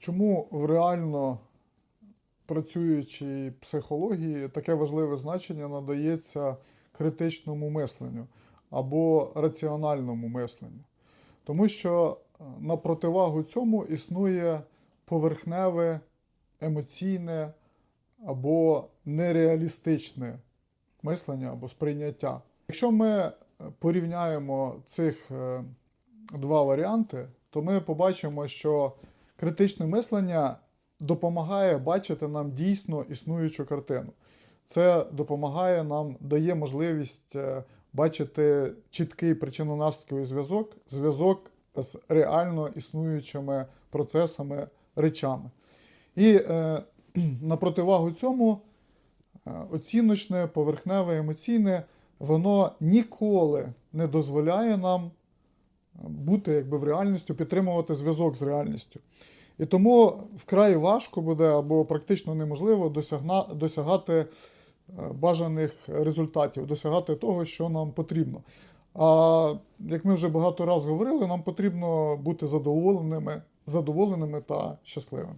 Чому в реально працюючій психології таке важливе значення надається критичному мисленню або раціональному мисленню? Тому що е, на противагу цьому існує поверхневе, емоційне або нереалістичне мислення або сприйняття. Якщо ми е, порівняємо цих е, два варіанти, то ми побачимо, що критичне мислення допомагає бачити нам дійсно існуючу картину. Це допомагає нам, дає можливість е, бачити чіткий причинно-наслідковий зв'язок, зв'язок з реально існуючими процесами, речами. І е, на противагу цьому е, оціночне, поверхневе, емоційне, воно ніколи не дозволяє нам бути якби в реальністю, підтримувати зв'язок з реальністю. І тому вкрай важко буде або практично неможливо досягна, досягати е, бажаних результатів, досягати того, що нам потрібно. А як ми вже багато разів говорили, нам потрібно бути задоволеними, задоволеними та щасливими.